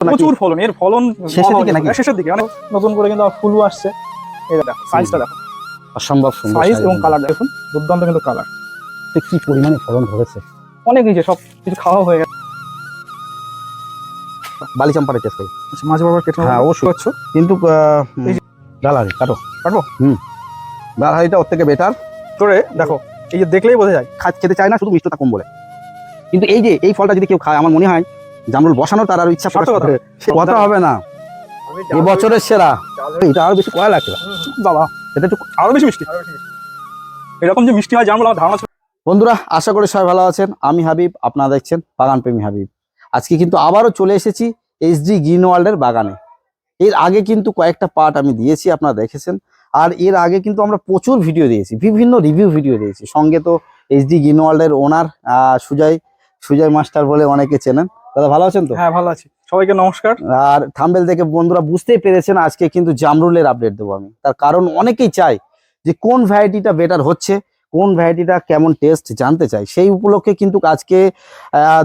প্রচুর ফলন এর ফলন শেষের দিকে নাকি? শেষের দিকে অনেক নতুন করে কিন্তু ফুলও আসছে। এই দেখো সাইজটা দেখো। অসম্ভব সুন্দর সাইজ এবং। কালার দেখুন দুর্দান্ত কিন্তু কালার তো কি পরিমাণে ফলন হয়েছে? অনেক কিছু সব কিছু খাওয়া হয়ে গেছে। বালি চাম্পারে টেস্ট করি আচ্ছা, মাছ বারবার কেটে হ্যাঁ, অবশ্যই। করছ কিন্তু ডালারি কাটো। কাটবো? হুম। ডালারিটা ওর থেকে বেটার তোরে দেখো এই যে দেখলেই বোঝা যায় খাত খেতে চায় না শুধু মিষ্টতা কম বলে। কিন্তু এই যে এই ফলটা যদি কেউ খায় আমার মনে হয় জামরুল বসানো তার আর ইচ্ছা কথা। সে কথা হবে না। এই বছরের সেরা। এটা আরও বেশি কয়া লাগছে বাবা এটা একটু আরও বেশি মিষ্টি। এরকম যে মিষ্টি হয় জানব আমার ধারণা বন্ধুরা আশা করি সবাই ভালো আছেন। আমি হাবিব আপনারা দেখছেন বাগান প্রেমী হাবিব। আজকে কিন্তু আবারও চলে এসেছি এইচডি গ্রিন ওয়ার্ল্ডের বাগানে। এর আগে কিন্তু কয়েকটা পার্ট আমি দিয়েছি আপনারা দেখেছেন। আর এর আগে কিন্তু আমরা প্রচুর ভিডিও দিয়েছি বিভিন্ন রিভিউ ভিডিও দিয়েছি। সঙ্গে তো এইচডি গ্রিন ওয়ার্ল্ডের ওনার সুজয় সুজয় মাস্টার বলে অনেকে চেনেন। দাদা ভালো আছেন তো? হ্যাঁ ভালো আছি। সবাইকে নমস্কার। আর থাম্বেল থেকে বন্ধুরা বুঝতেই পেরেছেন আজকে কিন্তু জামরুলের আপডেট দেবো আমি। তার কারণ অনেকেই চাই যে কোন ভ্যারাইটিটা বেটার হচ্ছে কোন ভ্যারাইটিটা কেমন টেস্ট জানতে চাই সেই উপলক্ষে কিন্তু আজকে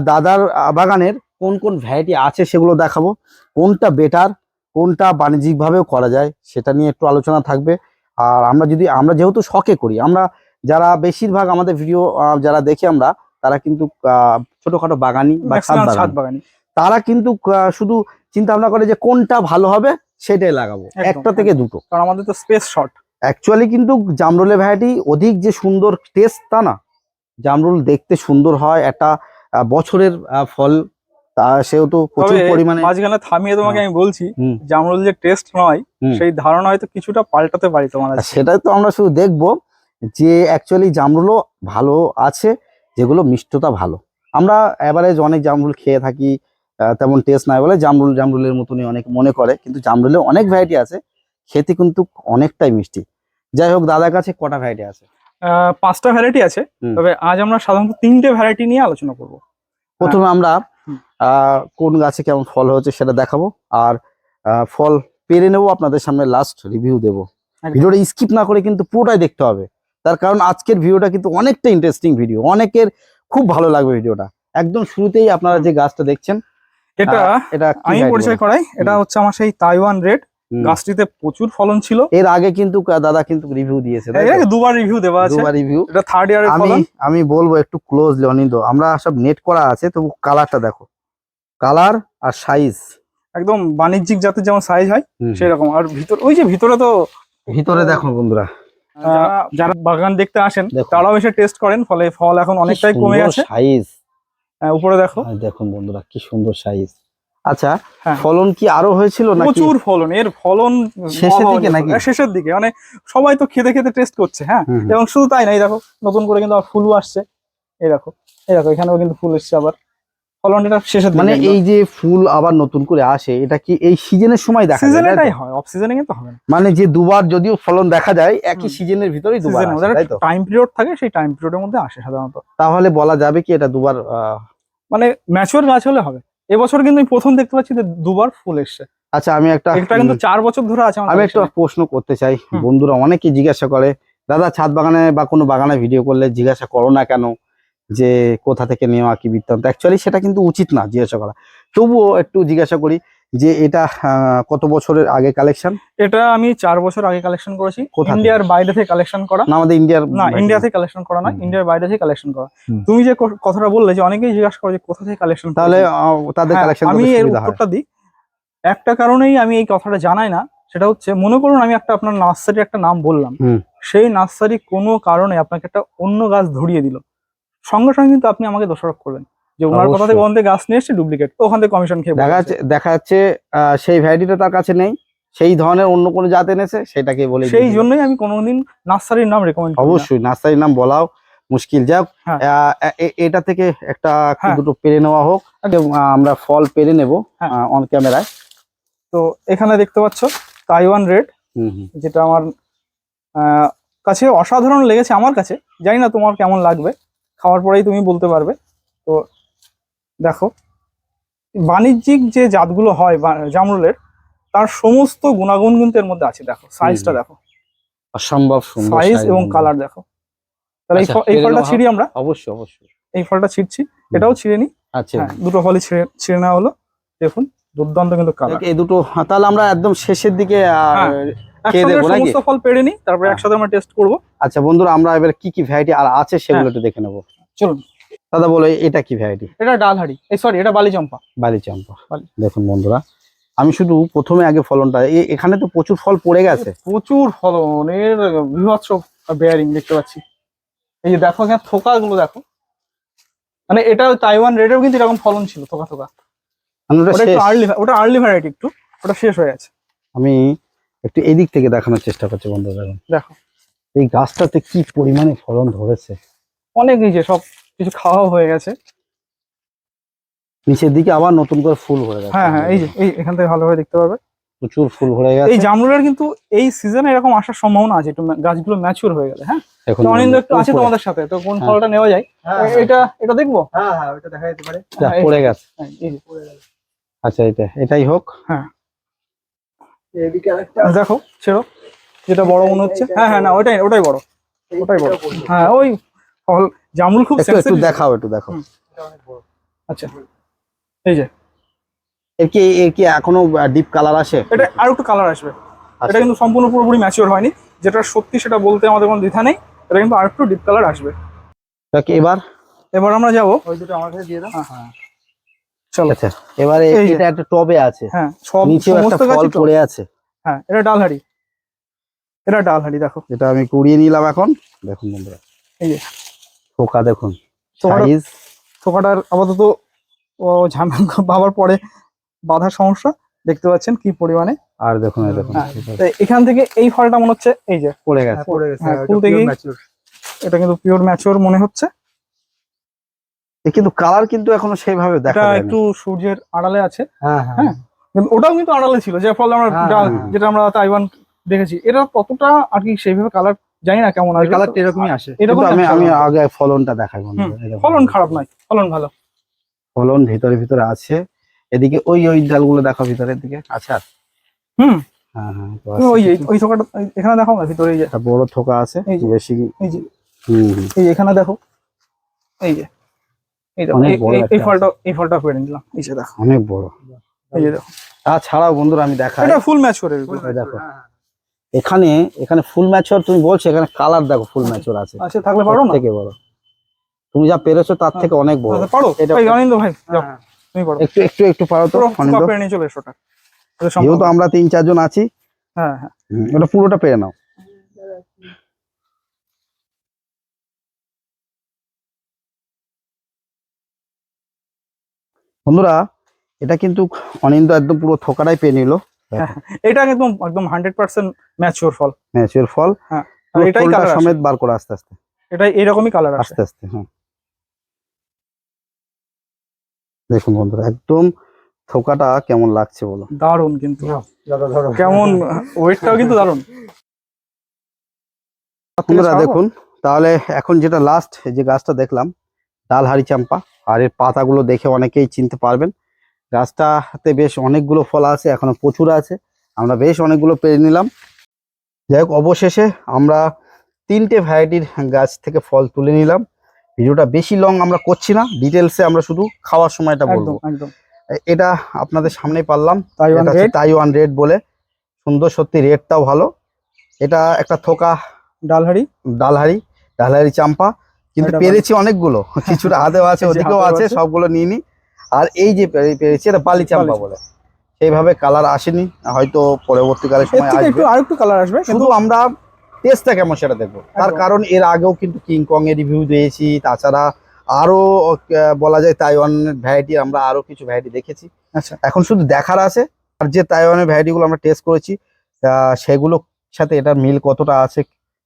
দাদার বাগানের কোন কোন ভ্যারাইটি আছে সেগুলো দেখাবো। কোনটা বেটার কোনটা বাণিজ্যিকভাবেও করা যায় সেটা নিয়ে একটু আলোচনা থাকবে। আর আমরা যদি আমরা যেহেতু শখে করি আমরা যারা বেশিরভাগ আমাদের ভিডিও যারা দেখি আমরা তারা কিন্তু ছোটখাটো বাগানি বা ছাদ বাগানি তারা কিন্তু শুধু চিন্তা ভাবনা করে যে কোনটা ভালো হবে সেটাই লাগাবো। একটা থেকে দুটো। কারণ আমাদের তো স্পেস শর্ট অ্যাকচুয়ালি কিন্তু জামরুলের ভ্যারাইটি অধিক যে সুন্দর টেস্ট তা না। জামরুল দেখতে সুন্দর হয় একটা বছরের ফল। তা সেহেতু প্রচুর পরিমাণে মাঝখানে থামিয়ে তোমাকে আমি বলছি। জামরুল যে টেস্ট নয় সেই ধারণা হয়তো কিছুটা পাল্টাতে পারি তোমার সেটাই তো আমরা শুধু দেখব যে অ্যাকচুয়ালি জামরুলও ভালো আছে। যেগুলো মিষ্টতা ভালো। আমরা অ্যাভারেজ অনেক জামরুল খেয়ে থাকি তেমন টেস্ট নাই বলে জামরুল জামরুলের মতনই অনেক মনে করে কিন্তু জামরুলের অনেক ভ্যারাইটি আছে খেতে কিন্তু অনেকটাই মিষ্টি। যাই হোক দাদার কাছে কটা ভ্যারাইটি আছে? পাঁচটা ভ্যারাইটি আছে তবে আজ আমরা সাধারণত তিনটে ভ্যারাইটি নিয়ে আলোচনা করব। প্রথমে আমরা আহ, কোন গাছে কেমন ফল হয়েছে সেটা দেখাবো আর ফল পেরে নেব আপনাদের সামনে লাস্ট রিভিউ দেবো। ভিডিওটা স্কিপ না করে কিন্তু পুরোটাই দেখতে হবে। তার কারণ আজকের ভিডিওটা কিন্তু অনেকটা ইন্টারেস্টিং ভিডিও অনেকের খুব ভালো লাগবে ভিডিওটা। একদম শুরুতেই আপনারা যে গাছটা দেখছেন এটা এটা আমি পরিচয়? করাই এটা। হচ্ছে আমার সেই তাইওয়ান রেড গাছটিতে প্রচুর ফলন ছিল। এর আগে কিন্তু দাদা কিন্তু রিভিউ দিয়েছে দুবার রিভিউ দেওয়া আছে দুবার রিভিউ এটা থার্ড ইয়ারের আমি ফলন। আমি বলব একটু ক্লোজলি অনিন্দ আমরা সব নেট করা আছে তবু কালারটা দেখো। কালার আর সাইজ একদম বাণিজ্যিক জাতের যেমন সাইজ হয় সেরকম। আর ভিতর ওই যে ভিতরে তো ভিতরে দেখো বন্ধুরা। যারা বাগান দেখতে আসেন তারাও এসে টেস্ট করেন ফলে ফল এখন অনেকটাই কমে গেছে। সাইজ আহ, উপরে দেখো। দেখুন বন্ধুরা কি সুন্দর সাইজ আচ্ছা হ্যাঁ। ফলন কি আরও হয়েছিল নাকি? প্রচুর ফলন এর ফলন শেষের দিকে। নাকি? হ্যাঁ, শেষের দিকে। মানে সবাই তো খেতে খেতে টেস্ট করছে হ্যাঁ। এবং শুধু তাই না এই দেখো নতুন করে কিন্তু আবার ফুলও আসছে। এই দেখো এই দেখো এখানেও কিন্তু ফুল এসছে আবার। ফলন এটা শেষের মানে এই যে ফুল আবার নতুন করে আসে এটা কি এই সিজনের সময় দেখা যায় এটাই হয় অফ সিজনে কিন্তু হবে না। মানে যে দুবার যদিও ফলন দেখা যায় একই। সিজনের ভিতরেই দুবার তাই তো? টাইম পিরিয়ড থাকে সেই টাইম পিরিয়ডের মধ্যে আসে সাধারণত। তাহলে বলা যাবে কি এটা দুবার মানে ম্যাচিওর গাছ হলে হবে। এবছর কিন্তু আমি প্রথম দেখতে পাচ্ছি যে দুবার ফুল এসছে। আচ্ছা আমি একটা এটা কিন্তু চার বছর ধরে আছে আমি একটা প্রশ্ন করতে চাই বন্ধুরা অনেকে জিজ্ঞাসা করে দাদা ছাদ বাগানে বা কোনো বাগানে ভিডিও করলে জিজ্ঞাসা করো না কেন? যে কোথা থেকে নেওয়া কি বৃত্তান্ত। অ্যাকচুয়ালি সেটা কিন্তু উচিত না জিজ্ঞাসা করা। তবুও একটু জিজ্ঞাসা করি যে এটা কত বছরের আগে কালেকশন এটা আমি চার বছর আগে কালেকশন করেছি? ইন্ডিয়ার বাইরে থেকে কালেকশন করা। না আমাদের ইন্ডিয়ার না ইন্ডিয়া থেকে কালেকশন করা না ইন্ডিয়ার বাইরে থেকে কালেকশন করা। তুমি যে কথাটা বললে যে অনেকেই জিজ্ঞাসা করে যে কোথা থেকে কালেকশন তাহলে তাদের কালেকশন হ্যাঁ, আমি এর উত্তরটা দিই। একটা কারণেই আমি এই কথাটা জানাই না সেটা হচ্ছে মনে করুন আমি একটা আপনার নার্সারি একটা নাম বললাম। সেই নার্সারি কোনো কারণে আপনাকে একটা অন্য গাছ ধরিয়ে দিল। সঙ্গে সঙ্গে কিন্তু আপনি আমাকে দোষারোপ করবেন। যে ওনার কথা থেকে। ওখান গাছ নিয়ে এসছে ডুপ্লিকেট ওখান থেকে কমিশন খেয়ে দেখা যাচ্ছে দেখা যাচ্ছে সেই ভ্যারাইটিটা তার কাছে নেই। সেই ধরনের অন্য কোনো জাত এনেছে সেটাকে বলে সেই জন্যই আমি কোনোদিন নার্সারির নাম রেকমেন্ড অবশ্যই নার্সারির নাম বলাও মুশকিল। যাক হ্যাঁ। এটা থেকে একটা হ্যাঁ। দুটো পেরে নেওয়া হোক। আমরা ফল পেরে নেব। অন ক্যামেরায় তো এখানে দেখতে পাচ্ছ তাইওয়ান রেড যেটা আমার কাছে অসাধারণ লেগেছে আমার কাছে। জানি না তোমার কেমন লাগবে। খাওয়ার পরেই তুমি বলতে পারবে। তো দেখো বাণিজ্যিক যে জাতগুলো হয় জামরুলের তার সমস্ত গুণাগুণ কিন্তু এর মধ্যে আছে দেখো। সাইজটা দেখো। অসম্ভব সাইজ এবং কালার দেখো। তাহলে এই আচ্ছা, ফলটা ছিঁড়ি আমরা। অবশ্যই অবশ্যই। এই ফলটা ছিঁড়ছি। এটাও ছিঁড়ে নি। আচ্ছা। হ্যাঁ দুটো ফলই ছিঁড়ে ছিঁড়ে নেওয়া হলো। দেখুন দুর্দান্ত কিন্তু কালার এই দুটো তাহলে আমরা একদম শেষের দিকে। খেয়ে একসাথে নাকি? সমস্ত ফল পেড়ে নিই তারপরে হ্যাঁ। একসাথে আমরা টেস্ট করব। আচ্ছা বন্ধুরা আমরা এবার কি কি ভ্যারাইটি আর আছে সেগুলো হ্যাঁ। একটু দেখে নেব। চলুন। দাদা বলো এটা কি ভ্যারাইটি এটা ডালহাড়ি। এই সরি এটা বালি চম্পা বালি চাম্পা দেখুন বন্ধুরা আমি শুধু প্রথমে আগে ফলনটা এখানে তো প্রচুর ফল পড়ে গেছে। প্রচুর ফলন এর বেয়ারিং দেখতে পাচ্ছি। এই যে দেখো এখানে থোকাগুলো দেখো। মানে এটা তাইওয়ান রেডেও কিন্তু এরকম ফলন ছিল থোকা থোকা। ওটা। আর্লি ওটা আর্লি ভ্যারাইটি একটু ওটা শেষ হয়ে গেছে। আমি একটু এদিক থেকে দেখানোর চেষ্টা করছি বন্ধু দেখুন। দেখো। এই গাছটাতে কি পরিমাণে ফলন ধরেছে? অনেক নিচে সব কিছু খাওয়া হয়ে গেছে। নিচের দিকে আবার নতুন করে ফুল ভরে গেছে। হ্যাঁ হ্যাঁ এই যে এই এখান থেকে ভালোভাবে দেখতে পাবে প্রচুর ফুল ভরে এই জামরুলের কিন্তু এই সিজনে এরকম আসার সম্ভাবনা আছে একটু গাছগুলো ম্যাচিউর হয়ে গেলে হ্যাঁ? অনিন্দ একটু আছে তোমাদের সাথে তো কোন হ্যাঁ। ফলটা নেওয়া যায়? এটা এটা দেখব? হ্যাঁ হ্যাঁ ওটা দেখা যেতে পারে। হ্যাঁ, পড়ে গেছে। হ্যাঁ, এই যে। আচ্ছা এটা এটাই হোক। আরেকটা দেখো ছেড়ো যেটা বড় মনে হচ্ছে। হ্যাঁ হ্যাঁ না ওটাই ওটাই বড়। ওটাই বড়। হ্যাঁ ওই ফল জামরুল খুব একটু একটু দেখাও একটু দেখো আচ্ছা এই যে। এর কি এর কি এখনও ডিপ কালার আসে? এটা আর একটু কালার আসবে। আচ্ছা। এটা কিন্তু সম্পূর্ণ পুরোপুরি ম্যাচিওর হয়নি। যেটা সত্যি সেটা বলতে আমাদের কোনো দ্বিধা নেই। এটা কিন্তু আর একটু ডিপ কালার আসবে এবার? এবার আমরা যাব। ওই দুটো আমার কাছে দিয়ে দাও। হ্যাঁ হ্যাঁ। চলো। আচ্ছা এবারে এটা একটা টবে আছে। হ্যাঁ সব নিচেও একটা ফল পড়ে আছে। হ্যাঁ এটা ডালহাড়ি এটা ডালহাড়ি দেখো। যেটা আমি কুড়িয়ে নিলাম এখন। দেখুন বন্ধুরা। এই যে। পোকা দেখুন। সাইজ থোকাটার আপাতত ও ঝামেলা বাবার পরে বাধার সমস্যা। দেখতে পাচ্ছেন কি পরিমাণে। আর দেখুন এই দেখুন। হ্যাঁ। এখান থেকে এই ফলটা মনে হচ্ছে এই যে। পড়ে গেছে। হ্যাঁ, পড়ে গেছে। হ্যাঁ। এটা কিন্তু পিওর ম্যাচিওর মনে হচ্ছে। কিন্তু কালার কিন্তু এখনও সেইভাবে দেখা যায় একটু সূর্যের আড়ালে আছে হ্যাঁ হ্যাঁ হ্যাঁ। ওটাও কিন্তু আড়ালে ছিল যে ফলে আমরা হ্যাঁ, হ্যাঁ। যেটা আমরা তাইওয়ান দেখেছি এটা ততটা আর কি সেইভাবে কালার জানি না কেমন আসবে কালারটা এরকমই আসে এরকম আমি আমি আগে ফলনটা দেখাই। ফলন খারাপ নয় ফলন ভালো ফলন ভিতরে ভিতরে আছে এদিকে ওই ওই ডালগুলো দেখো ভিতরের দিকে আচ্ছা হুম হ্যাঁ হ্যাঁ ওই। ওই থোকাটা এখানে দেখো না ভিতরে বড় থোকা আছে এই যে। বেশি এই যে হুম। এই এখানে দেখো এই যে এই দেখো অনেক এই- বড় এই- এই একটা ফলটা এই ফলটা পেরে নিলাম। এই যে দেখো। অনেক বড়। এই যে দেখো। তাছাড়াও বন্ধুরা আমি দেখাই। এটা ফুল দেখো। হ্যাঁ, হ্যাঁ। এখানে এখানে ফুল তুমি বলছো এখানে কালার দেখো ফুল আছে। আচ্ছা থাকলে পারো না? থেকে বড়। তুমি যা পেরেছ তার থেকে অনেক বড়। আচ্ছা, পারো। এটা- অনিন্দ ভাই যাও। হ্যাঁ, তুমি পারো। একটু একটু একটু পারো তো অনিন্দ? পেরে নিয়ে চলে এসো ওটা। ওটা যেহেতু আমরা তিন চারজন আছি। হ্যাঁ হ্যাঁ। ওটা পুরোটা পেরে নাও। বন্ধুরা এটা কিন্তু অনিন্দ একদম পুরো থোকাটাই পেয়ে নিল। এটা একদম একদম হান্ড্রেড পার্সেন্ট ম্যাচিওর ফল। ম্যাচের ফল। পুরো এটাই কালার সমেত বার করে আস্তে আস্তে। এটা এরকমই কালার আস্তে আস্তে হ্যাঁ। দেখুন বন্ধুরা একদম থোকাটা কেমন লাগছে বলো। দারুণ কিন্তু। দাদা ধরো। কেমন ওয়েটটাও কিন্তু দারুণ বন্ধুরা দেখুন তাহলে এখন যেটা লাস্ট যে গাছটা দেখলাম ডালহারি চাম্পা। আর এর পাতাগুলো দেখে অনেকেই চিনতে পারবেন। গাছটাতে বেশ অনেকগুলো ফল আছে এখনও প্রচুর আছে। আমরা বেশ অনেকগুলো পেরে নিলাম। যাই হোক অবশেষে আমরা তিনটে ভ্যারাইটির গাছ থেকে ফল তুলে নিলাম। ভিডিওটা বেশি লং আমরা করছি না ডিটেলসে আমরা শুধু খাওয়ার সময়টা বলব। এটা আপনাদের সামনেই পারলাম। তাইওয়ান রেড বলে। সুন্দর সত্যি রেডটাও ভালো। এটা একটা থোকা ডালহাড়ি ডালহারি ডালহারি চাম্পা। কিন্তু পেরেছি অনেকগুলো। কিছুটা হাতেও আছে ওদিকেও আছে। সবগুলো নিয়ে নি। আর এই যে পেরেছি এটা বালি চাম্পা বালি সেইভাবে কালার আসেনি হয়তো পরবর্তীকালে সময় আসবে। একটু আরেকটু কালার আসবে শুধু আমরা টেস্টটা কেমন সেটা দেখব। তার কারণ এর আগেও কিন্তু কিংকং এর রিভিউ দিয়েছি তাছাড়া আরও বলা যায় তাইওয়ানের ভ্যারাইটি আমরা আরও কিছু ভ্যারাইটি দেখেছি। আচ্ছা। এখন শুধু দেখার আছে আর যে তাইওয়ানের ভ্যারাইটি গুলো আমরা টেস্ট করেছি আহ, সেগুলোর সাথে এটার মিল কতটা আছে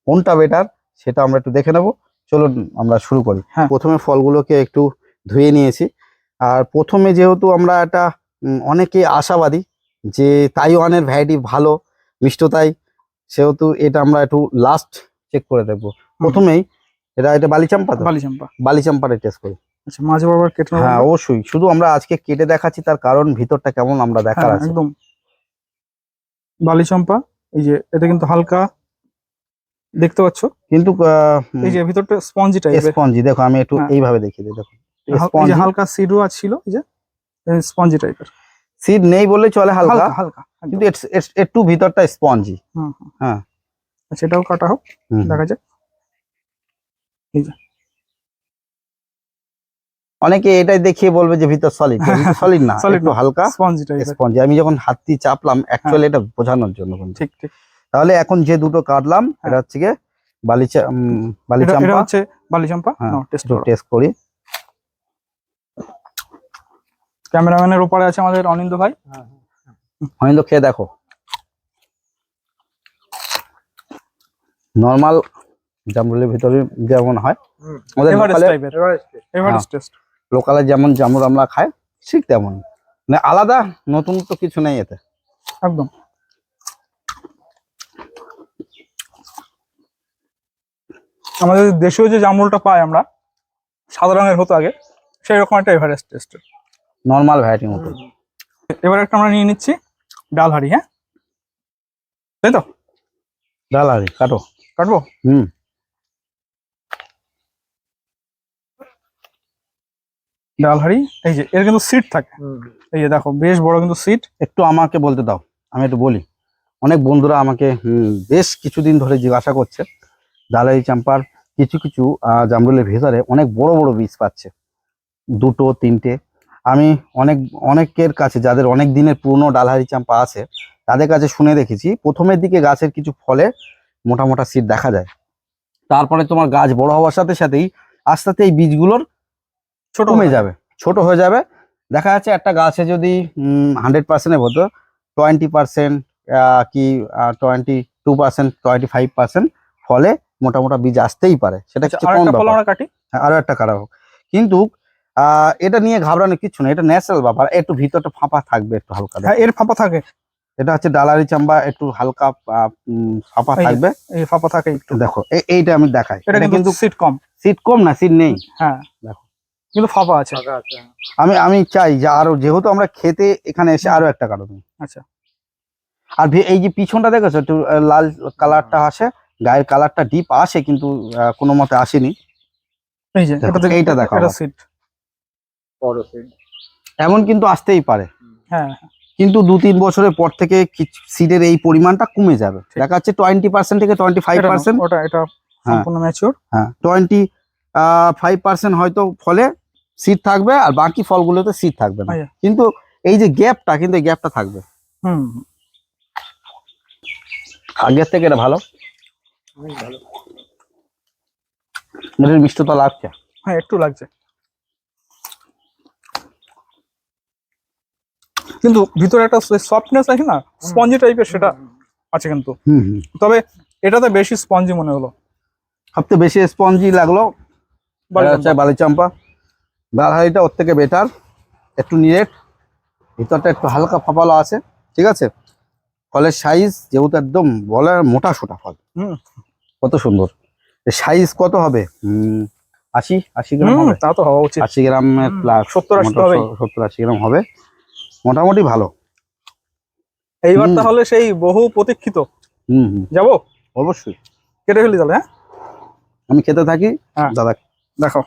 কোনটা বেটার সেটা আমরা একটু দেখে নেব। চলুন আমরা শুরু করি। হ্যাঁ। প্রথমে ফলগুলোকে একটু ধুয়ে নিয়েছি। আর প্রথমে যেহেতু আমরা একটা অনেকে আশাবাদী যে তাইওয়ানের ভ্যারাইটি ভালো মিষ্টতাই সেহেতু এটা আমরা একটু লাস্ট চেক করে দেখব। প্রথমেই এটা এটা বালিচাম্পা তো? বালি চাম্পা বালিচাম্পাটা টেস্ট করি। আচ্ছা মাঝে বারবার কেটে হ্যাঁ অবশ্যই। শুধু আমরা আজকে কেটে দেখাচ্ছি তার কারণ ভিতরটা কেমন আমরা দেখার হ্যাঁ, আছে। একদম। বালি চাম্পা এই যে এটা কিন্তু হালকা দেখতে পাচ্ছ? কিন্তু এই যে ভিতরটা স্পঞ্জি টাইপের স্পঞ্জি দেখো আমি একটু হ্যাঁ। এইভাবে দেখিয়ে দিই দেখো। স্পঞ্জি হালকা সিডও ছিল এই যে স্পঞ্জি টাইপের সিড নেই বললে চলে হালকা। হালকা কিন্তু একটু ভিতরটা স্পঞ্জি। হ্যাঁ। সেটাও কাটা হোক দেখা যাক। এই যে। অনেকে এটাই দেখিয়ে বলবে যে ভিতর সলিড সলিড না একটু হালকা স্পঞ্জ টাইপের স্পঞ্জি আমি যখন হাত দিয়ে চাপলাম অ্যাকচুয়ালি এটা বোঝানোর জন্য। ঠিক ঠিক। তাহলে এখন যে দুটো কাটলাম এটা হচ্ছে গিয়ে বালিচা উম, বালি এটা এটা হচ্ছে বালি চাম্পা হ্যাঁ, টেস্ট করি। ক্যামেরাম্যানের ওপারে আছে আমাদের অনিন্দ ভাই। হয়তো খেয়ে দেখো। নর্মাল জামরুলের ভিতরে যেমন হয়। আমাদের এভারেস্ট লোকালে টাইপের এভারেস্ট এভারেস্ট টেস্ট লোকালে যেমন জামরুল আমরা খাই ঠিক তেমন। মানে আলাদা নতুন তো কিছু নেই এতে। একদম। আমাদের দেশীয় যে জামরুলটা পাই আমরা সাদা রঙের হতো আগে সেই রকম একটা এভারেস্ট টেস্ট নর্মাল ভ্যারাইটির মতো। এবার একটা আমরা নিয়ে নিচ্ছি ডাল হাড়ি হ্যাঁ? তাই তো? ডাল আরে কাটো। কাটবো? হুম। ডাল হাড়ি এই যে এর কিন্তু সিট থাকে। এই যে দেখো বেশ বড় কিন্তু সিট একটু আমাকে বলতে দাও আমি একটু বলি। অনেক বন্ধুরা আমাকে হুম, বেশ কিছুদিন ধরে জিজ্ঞাসা করছে। ডালাই চাম্পার কিছু কিছু জামরুলের ভেতরে অনেক বড় বড় বীজ পাচ্ছে। দুটো তিনটে। আমি অনেক অনেকের কাছে যাদের অনেক দিনের পুরনো ডালহারি চাম্পা আছে তাদের কাছে শুনে দেখেছি প্রথমের দিকে গাছের কিছু ফলে মোটা মোটা সিট দেখা যায়। তারপরে তোমার গাছ বড় হওয়ার সাথে সাথেই আস্তে আস্তে এই বীজগুলোর ছোট হয়ে যাবে ছোট হয়ে যাবে। দেখা যাচ্ছে একটা গাছে যদি হান্ড্রেড পার্সেন্টের হতো টোয়েন্টি পার্সেন্ট কি twenty two percent twenty five percent ফলে মোটা মোটা বীজ আসতেই পারে। সেটা আচ্ছা, হচ্ছে কোন ব্যাপার? কাটি? হ্যাঁ, আরও একটা কারা হোক। কিন্তু আহ, এটা নিয়ে ঘাবড়ানোর কিছু না এটা ন্যাচারাল ব্যাপার একটু ভিতরটা ফাঁপা থাকবে একটু হালকা হ্যাঁ এর ফাঁপা থাকে। এটা হচ্ছে ডালারি চাম্বা একটু হালকা ফাঁপা থাকবে। এই ফাঁপা থাকে একটু। দেখো এ- এইটা আমি দেখাই। এটা কিন্তু সিট কম। সিট কম না সিট নেই। হ্যাঁ। দেখো। কিন্তু ফাঁপা আছে। আছে আমি আমি চাই যে আরও যেহেতু আমরা খেতে এখানে এসে আরও একটা কারণ আচ্ছা। আর ভে- এই যে পিছনটা দেখেছ একটু লাল কালারটা আসে? গায়ের কালারটা ডিপ আসে কিন্তু কোনো মতে আসেনি। এই যে এটা দেখো, এইটা দেখো এটা সিট বড় সিট এমন কিন্তু আসতেই পারে। হ্যাঁ। কিন্তু দু তিন বছরের পর থেকে সিডের এই পরিমাণটা কমে যাবে। দেখা যাচ্ছে টোয়েন্টি পার্সেন্ট থেকে টোয়েন্টি ফাইভ পার্সেন্ট ওটা এটা সম্পূর্ণ ম্যাচিওর হ্যাঁ টোয়েন্টি ফাইভ পার্সেন্ট হয়তো ফলে সিট থাকবে আর বাকি ফলগুলোতে সিট থাকবে না। আচ্ছা। কিন্তু এই যে গ্যাপটা কিন্তু এই গ্যাপটা থাকবে। হুম। আগের থেকে এটা ভালো? অনেক ভালো মিষ্টতা লাগছে? হ্যাঁ একটু লাগছে। কিন্তু ভিতরে একটা সফটনেস আছে না স্পঞ্জি টাইপের সেটা আছে কিন্তু। তবে এটাতে বেশি স্পঞ্জি মনে হলো। সবচেয়ে বেশি স্পঞ্জি লাগল হচ্ছে বালিচাম্পা বালহারিটা ওর থেকে বেটার একটু নিরেট ভিতরটা একটু হালকা ফাপালো আছে ঠিক আছে? ফলের সাইজ যেহেতু একদম বলে মোটা সোটা ফল। হুম। কত সুন্দর। সাইজ কত হবে? হুম, আশি আশি গ্রাম হবে। তা তো হওয়া উচিত। আশি গ্রামের প্লাস 70 তো হবেই। সত্তর আশি গ্রাম হবে। মোটামুটি ভালো। এইবার। তাহলে সেই বহু প্রতীক্ষিত। হুম হুম। যাব? অবশ্যই। কেটে ফেলি তাহলে হ্যাঁ? আমি খেতে থাকি। হ্যাঁ। দাদা দেখো।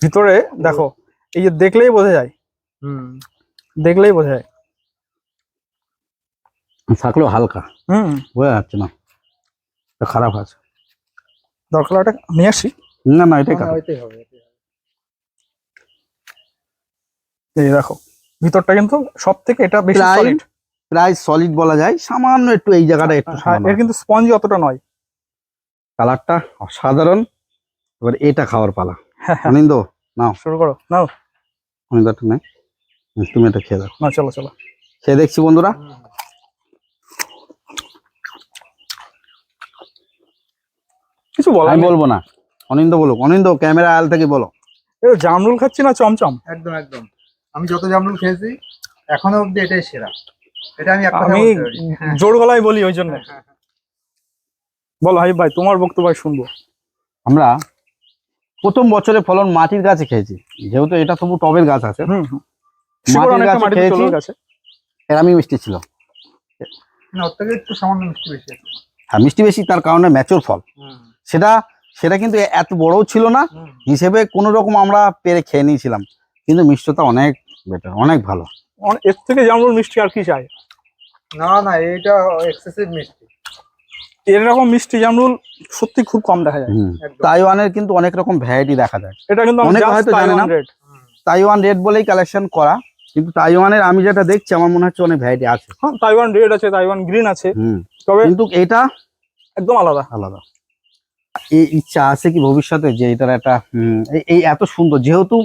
ভিতরে দেখো এই যে দেখলেই বোঝা যায়। হুম। দেখলেই বোঝা যায়। থাকলেও হালকা। হুম। বোঝা যাচ্ছে না। খারাপ আছে। দরকার ওটা নিয়ে আসি। না না এটাই হবে এই দেখো ভিতরটা কিন্তু সব থেকে এটা বেশি প্রায় সলিড প্রায় সলিড বলা যায়। সামান্য একটু এই জায়গাটা একটু হ্যাঁ এর কিন্তু স্পঞ্জি অতটা নয়। কালারটা অসাধারণ। এবার এটা খাওয়ার পালা। হ্যাঁ, হ্যাঁ, অনিন্দ শুরু করো নাও। অনিন্দ একটু নেই তুমি এটা খেয়ে দেখো। না চলো চলো। খেয়ে দেখছি বন্ধুরা। কিছু বলার আমি বলব না। অনিন্দ বলুক। অনিন্দ ক্যামেরা আল থেকে বলো। জামরুল খাচ্ছি না চমচম? একদম একদম। আমি যত জামরুল খেয়েছি এখনও অব্দি এটাই সেরা। এটা আমি একটা আমি জোর গলায় বলি ওই জন্য। বলো হাই ভাই তোমার বক্তব্য শুনব। আমরা প্রথম বছরে ফলন মাটির গাছে খেয়েছি। যেহেতু এটা তবু টবের গাছ আছে। মাটির গাছে খেয়েছি। এরামি মিষ্টি ছিল। না ওর থেকে একটু সামান্য মিষ্টি বেশি আছে। আর মিষ্টি বেশি তার কারণে ম্যাচুর ফল। সেটা সেটা কিন্তু এত বড়ও ছিল না। হিসেবে কোনো রকম আমরা পেরে খেয়ে নিয়েছিলাম। কিন্তু মিষ্টতা অনেক বেটার অনেক ভালো। এর থেকে জামরুল মিষ্টি আর কি চাই? না না এইটা এক্সেসিভ মিষ্টি। এরকম মিষ্টি জামরুল সত্যি খুব কম দেখা যায়। তাইওয়ানের কিন্তু অনেক রকম ভ্যারাইটি দেখা যায়। এটা কিন্তু অনেক হয়তো জানে না। তাইওয়ান রেড বলেই কালেকশন করা। কিন্তু তাইওয়ানের আমি যেটা দেখছি আমার মনে হচ্ছে অনেক ভ্যারাইটি আছে। হ্যাঁ তাইওয়ান রেড আছে তাইওয়ান গ্রিন আছে। তবে কিন্তু এটা একদম আলাদা। আলাদা। এই ইচ্ছা আছে কি ভবিষ্যতে যে এটার একটা এই- এত সুন্দর যেহেতু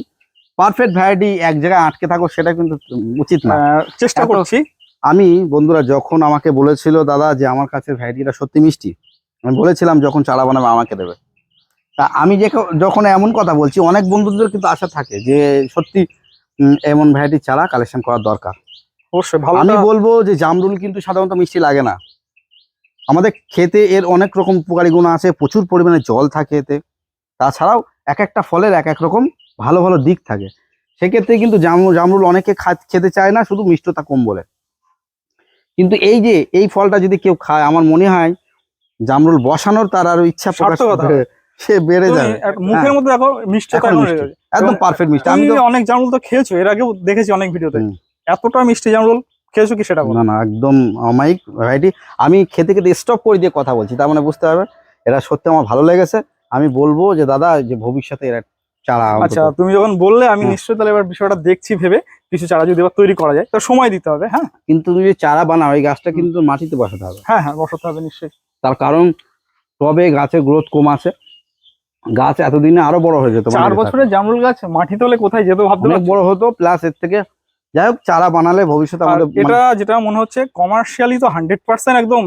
পারফেক্ট ভ্যারাইটি এক জায়গায় আটকে থাকো সেটা কিন্তু উচিত না। চেষ্টা করছি। আমি বন্ধুরা যখন আমাকে বলেছিল দাদা যে আমার কাছে ভ্যারাইটিটা সত্যি মিষ্টি? আমি বলেছিলাম যখন চারা বানাবে আমাকে দেবে। তা আমি যে যখন এমন কথা বলছি অনেক বন্ধুদের কিন্তু আশা থাকে যে সত্যি এমন ভ্যারাইটি চারা কালেকশন করার দরকার। অবশ্যই ভালো আমি বলব যে জামরুল কিন্তু সাধারণত মিষ্টি লাগে না। আমাদের খেতে এর অনেক রকম উপকারী গুণ আছে প্রচুর পরিমাণে জল থাকে এতে। তাছাড়াও এক একটা ফলের এক এক রকম ভালো ভালো দিক থাকে। সেক্ষেত্রে কিন্তু জামরুল জামরুল অনেকে খেতে চায় না শুধু মিষ্টতা কম বলে। কিন্তু এই যে এই ফলটা যদি কেউ খায় আমার মনে হয় জামরুল বসানোর তার আরও ইচ্ছা প্রকাশ সে বেড়ে যাবে। মুখের মধ্যে দেখো মিষ্টি এখন মিষ্টি। একদম পারফেক্ট মিষ্টি। আমি অনেক জামরুল তো খেয়েছো এর আগেও দেখেছি অনেক ভিডিওতে। এতটা মিষ্টি জামরুল খেয়েছো কি সেটা না না একদম অমায়িক ভ্যারাইটি আমি খেতে খেতে স্টপ করে দিয়ে কথা বলছি তার মানে বুঝতে হবে এটা সত্যি আমার ভালো লেগেছে। আমি বলব যে দাদা যে ভবিষ্যতে এরা চারা আচ্ছা তুমি যখন বললে আমি হুম। নিশ্চয়ই তাহলে এবার বিষয়টা দেখছি ভেবে কিছু চারা যদি এবার তৈরি করা যায় তো সময় দিতে হবে হ্যাঁ? কিন্তু তুমি যে চারা বানাও এই গাছটা কিন্তু মাটিতে বসাতে হবে। হ্যাঁ হ্যাঁ বসাতে হবে নিশ্চয়ই। তার কারণ টবে গাছের গ্রোথ কম আছে। গাছ এতদিনে আরও বড় হয়ে যেত চার বছরের জামরুল গাছ মাটিতে হলে কোথায় যেত। ভাবতে বড় হতো প্লাস এর থেকে যাই হোক চারা বানালে ভবিষ্যতে আমাদের এটা যেটা মনে হচ্ছে কমার্শিয়ালি তো হান্ড্রেড পার্সেন্ট একদম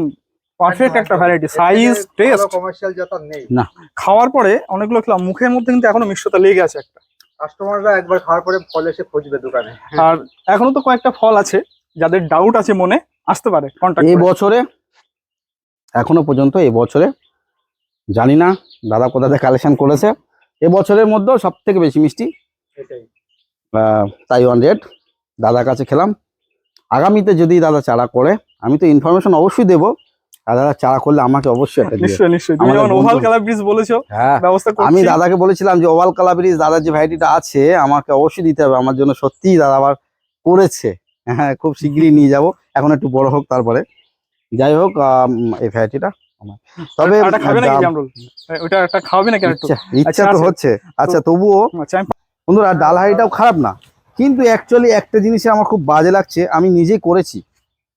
পারফেক্ট একটা ভ্যারাইটি সাইজ টেস্ট কমার্শিয়াল যত নেই। না। খাওয়ার পরে অনেকগুলো খেলাম মুখের মধ্যে কিন্তু এখনও মিষ্টতা লেগে আছে একটা। কাস্টমাররা একবার খাওয়ার পরে ফল এসে খুঁজবে দোকানে। আর এখনও তো কয়েকটা ফল আছে যাদের ডাউট আছে মনে আসতে পারে এই কন্ট্যাক্ট বছরে এখনও পর্যন্ত এই বছরে জানি না দাদা কোথাতে কালেকশন করেছে এ বছরের মধ্যেও সব থেকে বেশি মিষ্টি তাইওয়ান রেড দাদার কাছে খেলাম। আগামীতে যদি দাদা চারা করে আমি তো ইনফরমেশন অবশ্যই দেবো। দাদা চারা করলে আমাকে অবশ্যই একটা নিশ্চয়ই নিশ্চয়ই। তুমি ওভাল বন্ধু- কালার ব্রিজ বলেছ হ্যাঁ। আমি দাদাকে বলেছিলাম যে ওভাল কালাবিরিজ দাদার যে ভ্যারাইটিটা আছে আমাকে অবশ্যই দিতে হবে। আমার জন্য সত্যিই দাদা আবার করেছে। হ্যাঁ খুব শিগগিরই নিয়ে যাব। এখন একটু বড় হোক তারপরে। যাই হোক এই ভ্যারাইটিটা তবে একটা খাওয়াবে নাকি আচ্ছা, তো হচ্ছে। আচ্ছা তবুও আচ্ছা বন্ধুরা ডাল হাঁড়িটাও খারাপ না। কিন্তু অ্যাকচুয়ালি একটা জিনিসে আমার খুব বাজে লাগছে আমি নিজেই করেছি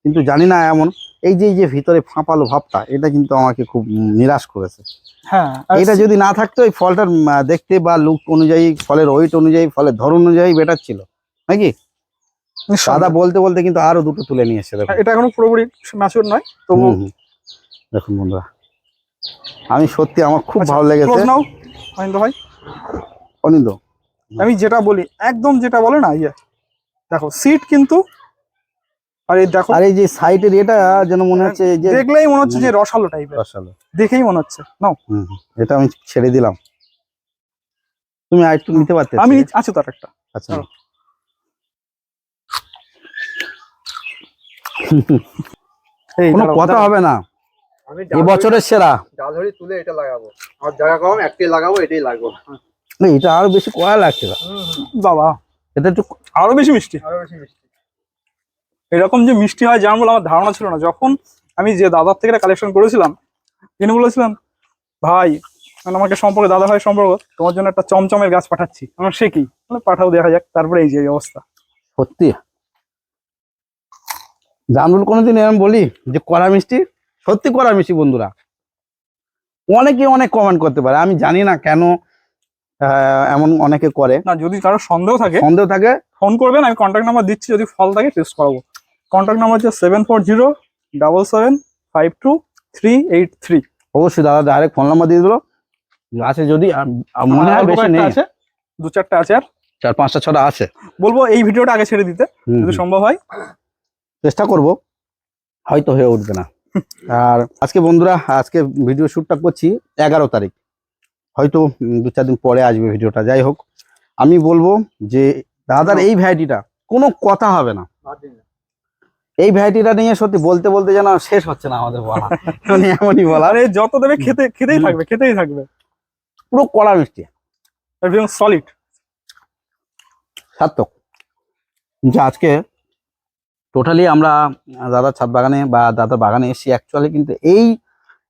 কিন্তু জানি না এমন। এই যে এই যে ভিতরে ফাঁপালো ভাবটা এটা কিন্তু আমাকে খুব নিরাশ করেছে। হ্যাঁ এটা যদি না থাকতো এই ফলটার দেখতে বা লুক অনুযায়ী ফলের ওয়েট অনুযায়ী ফলের ধরন অনুযায়ী বেটার ছিল। নাকি? সাদা বলতে বলতে কিন্তু আরও দুটো তুলে নিয়ে এসেছে দেখুন। এটা এখনও পুরোপুরি ম্যাচিওর নয় হুম। দেখুন বন্ধুরা আমি সত্যি আমার খুব আচ্ছা, ভালো লেগেছে। অনিন্দ ভাই। অনিন্দ আমি যেটা বলি একদম যেটা বলে না ইয়ে। দেখো সিট কিন্তু আর এই দেখো আর এই যে সাইডের এটা যেন মনে হচ্ছে যে দেখলেই মনে হচ্ছে যে রসালো টাইপের রসালো। দেখেই মনে হচ্ছে। নাও। এটা আমি ছেড়ে দিলাম। তুমি আর একটু নিতে পারতে আমি আছে তো আর একটা। আচ্ছা। কোনো কথা হবে না। আমি এ বছরের সেরা। তুলে এটা লাগাবো। আর জায়গা কম একটাই লাগাবো এটাই লাগবো। না, এটা আরও বেশি কড়া লাগছে বাবা এটা একটু আরও বেশি মিষ্টি। আরও বেশি মিষ্টি। এরকম যে মিষ্টি হয় জামরুল আমার ধারণা ছিল না। যখন আমি যে দাদার থেকে কালেকশন করেছিলাম তিনি বলেছিলেন ভাই মানে আমাকে সম্পর্কে দাদা ভাই সম্পর্ক তোমার জন্য একটা চমচমের গাছ পাঠাচ্ছি। আমার সে কি? বলে, পাঠাও দেখা যাক। তারপরে এই যে অবস্থা। সত্যি? জামরুল কোনোদিন এরকম বলি যে কড়া মিষ্টি? সত্যি কড়া মিষ্টি বন্ধুরা। অনেকে অনেক কমেন্ট করতে পারে। আমি জানি না কেন এমন অনেকে করে। না যদি কারও সন্দেহ থাকে সন্দেহ থাকে ফোন করবেন আমি কন্ট্যাক্ট নাম্বার দিচ্ছি যদি ফল থাকে টেস্ট করাবো। কন্ট্যাক্ট নাম্বার হচ্ছে seven four zero double seven five two three eight three অবশ্যই দাদা ডাইরেক্ট ফোন নাম্বার দিয়ে দিল। আছে যদি মনে হয় বেশি নেই। আছে দু চারটা আছে আর। চার পাঁচটা ছটা আছে। বলব এই ভিডিওটা আগে ছেড়ে দিতে যদি সম্ভব হয়। চেষ্টা করব। হয়তো হয়ে উঠবে না। আর আজকে বন্ধুরা আজকে ভিডিও শ্যুটটা করছি এগারো তারিখ। হয়তো দু চার দিন পরে আসবে ভিডিওটা যাই হোক। আমি বলব যে দাদার এই ভ্যারাইটিটা কোনো কথা হবে না। এই ভ্যারাইটিটা নিয়ে সত্যি বলতে বলতে যেন শেষ হচ্ছে না আমাদের বলা। মানে এমনই বলা। আরে যত দেবে খেতে খেতেই থাকবে খেতেই থাকবে। পুরো কড়া মিষ্টি। একদম সলিড সার্থক। যে আজকে টোটালি আমরা দাদার ছাদ বাগানে বা দাদার বাগানে এসেছি অ্যাকচুয়ালি কিন্তু এই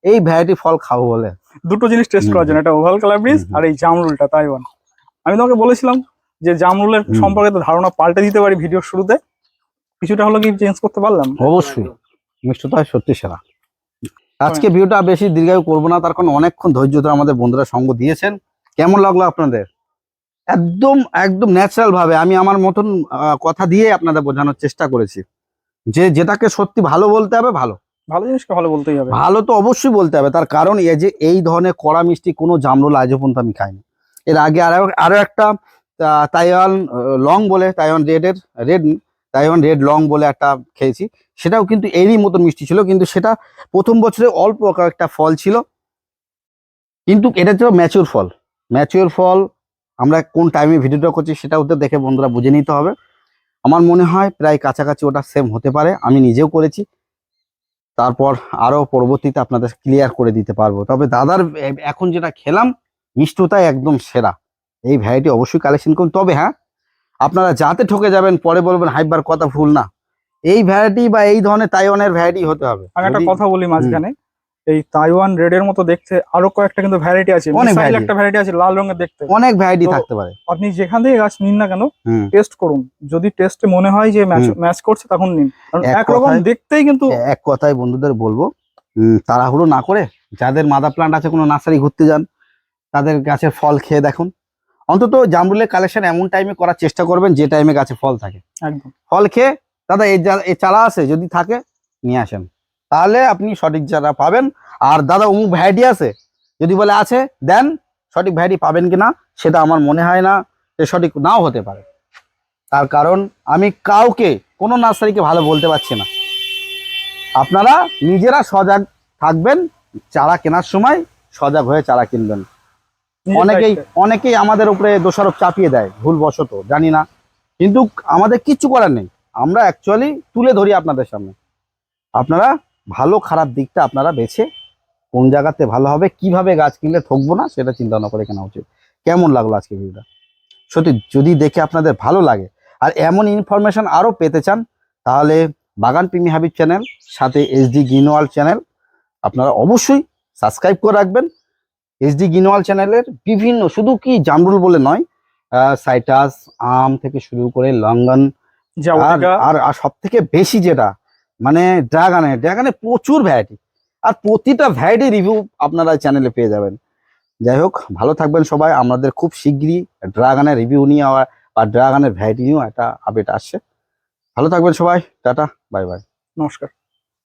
এই ভ্যারাইটি ফল খাব বলে। দুটো জিনিস টেস্ট করার জন্য একটা ওভাল কালার ব্রিজ। আর এই জামরুলটা তাইওয়ান আমি তোমাকে বলেছিলাম যে জামরুলের। সম্পর্কে তো ধারণা পাল্টে দিতে পারি ভিডিওর শুরুতে। কিছুটা হলো কি চেঞ্জ করতে পারলাম? অবশ্যই। মিষ্টতা সত্যি সেরা। আজকে ভিডিওটা বেশি দীর্ঘায়ু করব না তার কারণ অনেকক্ষণ ধৈর্য ধরে আমাদের বন্ধুরা সঙ্গ দিয়েছেন। কেমন লাগল আপনাদের? একদম একদম ন্যাচারাল ভাবে আমি আমার মতন কথা দিয়ে আপনাদের বোঝানোর চেষ্টা করেছি। যে যেটাকে সত্যি ভালো বলতে হবে ভালো। ভালো জিনিসকে ভালো বলতেই হবে। ভালো তো অবশ্যই বলতে হবে। তার কারণ এই যে এই ধরনের কড়া মিষ্টি কোনো জামরুল আজও পর্যন্ত আমি খাইনি। এর আগে আরও আরও একটা তাইওয়ান লং বলে তাইওয়ান রেডের রেড তাইওয়ান রেড লং বলে একটা খেয়েছি। সেটাও কিন্তু এরই মতন মিষ্টি ছিল, কিন্তু সেটা প্রথম বছরে অল্প একটা ফল ছিল। কিন্তু এটা ছিল ম্যাচিওর ফল। ম্যাচিওর ফল, আমরা কোন টাইমে ভিডিওটা করছি সেটা ওদের দেখে বন্ধুরা বুঝে নিতে হবে। আমার মনে হয় প্রায় কাছাকাছি ওটা সেম হতে পারে। আমি নিজেও করেছি। তারপর আরও পরবর্তীতে আপনাদের ক্লিয়ার করে দিতে পারব। তবে দাদার এখন যেটা খেলাম মিষ্টতায় একদম সেরা। এই ভ্যারাইটি অবশ্যই কালেকশন করুন। তবে হ্যাঁ আপনারা যাতে ঠকে যাবেন পরে বলবেন হাইবার কথা ভুল না। এই ভ্যারাইটি বা এই ধরনের তাইওয়ানের ভ্যারাইটি হতে হবে। আর একটা কথা বলি মাঝখানে। এই তাইওয়ান রেড এর মতো দেখতে আরও কয়েকটা কিন্তু ভ্যারাইটি আছে। অনেক একটা ভ্যারাইটি আছে লাল রঙের দেখতে। অনেক ভ্যারাইটি থাকতে পারে। আপনি যেখান থেকে গাছ নিন না কেন টেস্ট করুন। যদি টেস্টে মনে হয় যে ম্যাচ করছে তখন নিন। কারণ একরকম দেখতেই কিন্তু এক কথায় বন্ধুদের বলব তাড়াহুড়ো না করে যাদের মাদা প্লান্ট আছে কোনো নার্সারি ঘুরতে যান তাদের গাছের ফল খেয়ে দেখুন। অন্তত জামরুলের কালেকশন এমন টাইমে করার চেষ্টা করবেন যে টাইমে গাছে ফল থাকে। একদম। ফল খেয়ে দাদা এই চারা আছে যদি থাকে নিয়ে আসেন। তাহলে আপনি সঠিক যারা পাবেন। আর দাদা অমুক ভ্যারাইটি আছে যদি বলে আছে দেন সঠিক ভ্যারাইটি পাবেন কিনা সেটা আমার মনে হয় না যে সঠিক নাও হতে পারে। তার কারণ আমি কাউকে কোনো নার্সারিকে ভালো বলতে পারছি না। আপনারা নিজেরা সজাগ থাকবেন চারা কেনার সময় সজাগ হয়ে চারা কিনবেন। অনেকেই অনেকেই আমাদের উপরে দোষারোপ চাপিয়ে দেয় ভুলবশত জানি না। কিন্তু আমাদের কিচ্ছু করার নেই। আমরা অ্যাকচুয়ালি তুলে ধরি আপনাদের সামনে। আপনারা ভালো খারাপ দিকটা আপনারা বেছে কোন জায়গাতে ভালো হবে কীভাবে গাছ কিনলে ঠকবো না সেটা চিন্তা ভাবনা করে কেনা উচিত। কেমন লাগল আজকে ভিডিওটা? সত্যি যদি দেখে আপনাদের ভালো লাগে আর এমন ইনফরমেশন আরও পেতে চান তাহলে বাগান প্রেমী হাবিব চ্যানেল সাথে এসডি গিনোয়াল চ্যানেল আপনারা অবশ্যই সাবস্ক্রাইব করে রাখবেন। এসডি গিনোয়াল চ্যানেলের বিভিন্ন শুধু কি জামরুল বলে নয় সাইটাস আম থেকে শুরু করে লঙ্গন আর আর সব থেকে বেশি যেটা মানে ড্রাগনে ড্রাগনে প্রচুর ভ্যারাইটি আর প্রতিটা ভ্যারাইটি রিভিউ আপনারা চ্যানেলে পেয়ে যাবেন। যাই হোক, ভালো থাকবেন সবাই। আমাদের খুব শিগগিরই ড্রাগনের রিভিউ নিয়ে আবার, বা ড্রাগনের ভ্যারাইটি নিয়েও একটা আপডেট আসছে। ভালো থাকবেন সবাই। টাটা বাই বাই নমস্কার।